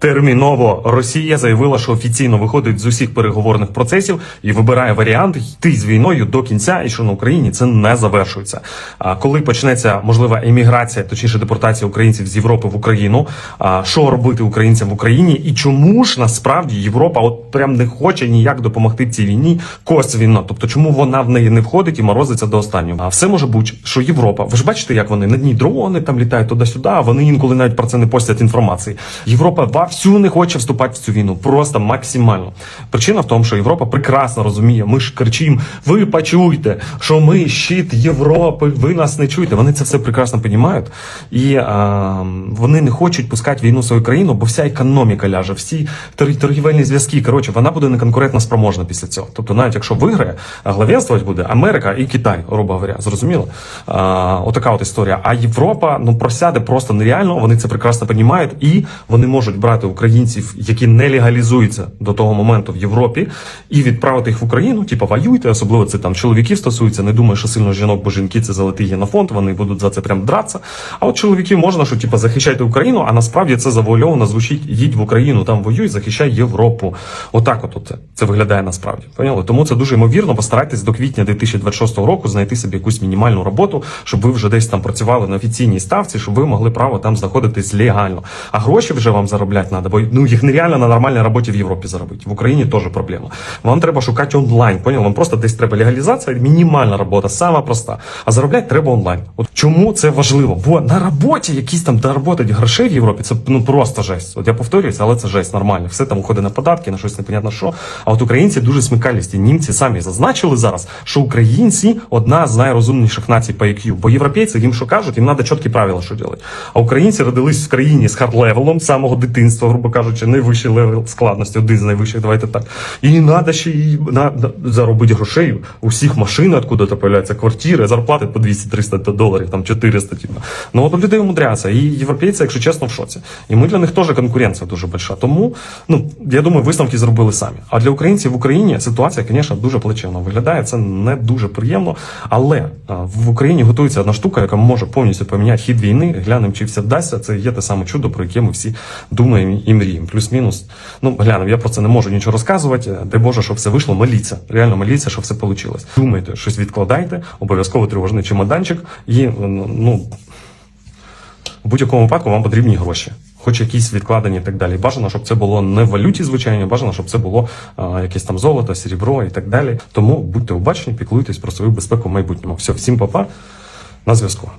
Терміново Росія заявила, що офіційно виходить з усіх переговорних процесів і вибирає варіант йти з війною до кінця, і що на Україні це не завершується. А коли почнеться можлива еміграція, точніше депортація українців з Європи в Україну, а що робити українцям в Україні, і чому ж насправді Європа от прям не хоче ніяк допомогти цій війні косвінно? Тобто, чому вона в неї не входить і морозиться до останнього? А все може бути, що Європа, ви ж бачите, як вони на дні дрони там літають туди-сюди, а вони інколи навіть про це не постять інформації. Європа вовсю не хоче вступати в цю війну, просто максимально. Причина в тому, що Європа прекрасно розуміє. Ми ж кричимо: ви почуйте, що ми щит Європи, ви нас не чуєте. Вони це все прекрасно розуміють. І а, вони не хочуть пускати війну в свою країну, бо вся економіка ляже, всі тор- торгівельні зв'язки. Коротше, вона буде неконкурентно спроможна після цього. Тобто, навіть якщо виграє, а главенствувати буде Америка і Китай, грубо говоря, зрозуміло. А, отака от історія. А Європа ну просяде просто нереально. Вони це прекрасно розуміють, і вони можуть брати українців, які не легалізуються до того моменту в Європі, і відправити їх в Україну. Типу, воюйте, особливо це там чоловіків стосується. Не думаю, що сильно жінок, бо жінки це золотий генофонд. Вони будуть за це прям дратися. А от чоловіків можна, що типу, захищайте Україну, а насправді це завуальовано звучить: їдь в Україну, там воюй, захищай Європу. Отак, от, от це виглядає насправді. Поняли? Тому це дуже ймовірно. Постарайтесь до квітня 2026 року знайти собі якусь мінімальну роботу, щоб ви вже десь там працювали на офіційній ставці, щоб ви могли право там знаходитись легально. А гроші вже вам заробляти треба, бо ну їх нереально на нормальній роботі в Європі заробити. В Україні теж проблема. Вам треба шукати онлайн. Поняли? Вам просто десь треба легалізація, мінімальна робота, сама проста. А заробляти треба онлайн. От чому це важливо? Бо на роботі якісь там заробити грошей в Європі, це ну просто жесть. От я повторююся, але це жесть нормально. Все там уходить на податки, на щось непонятно що. А от українці дуже смикалісті. Німці самі зазначили зараз, що українці одна з найрозумніших націй по IQ. Бо європейці їм що кажуть, їм треба чіткі правила, що робити. А українці родились в країні з хард-левелом самого дитинства, грубо кажучи, найвищий левел складності, один з найвищих, давайте так. І треба ще й на, на- заробити грошей. У всіх машин откуда-то появляються квартири, зарплати по 200-300 доларів, там 400, типу. Ну от людей умудряються. І європейці, якщо чесно, в шоці. І ми для них теж конкуренція дуже большая. Тому, ну, я думаю, висновки зробили самі. А для українців в Україні ситуація, звісно, дуже плачевно виглядає. Це не дуже приємно. Але в Україні готується одна штука, яка може повністю поміняти хід війни. Глянемо, чи все вдасться. Це є те саме чудо, про яке ми всі думаємо і мріємо. Плюс-мінус. Ну, глянемо, я про це не можу нічого розказувати. Дай Боже, щоб все вийшло. Моліться. Реально моліться, щоб все вийшло. Думайте, щось відкладайте, обов'язково тривожний чемоданчик і ну. В будь-якому випадку вам потрібні гроші, хоч якісь відкладені і так далі. Бажано, щоб це було не в валюті, звичайно, бажано, щоб це було а, якесь там золото, срібро і так далі. Тому будьте обачні, піклуйтесь про свою безпеку в майбутньому. Все, всім папа, на зв'язку.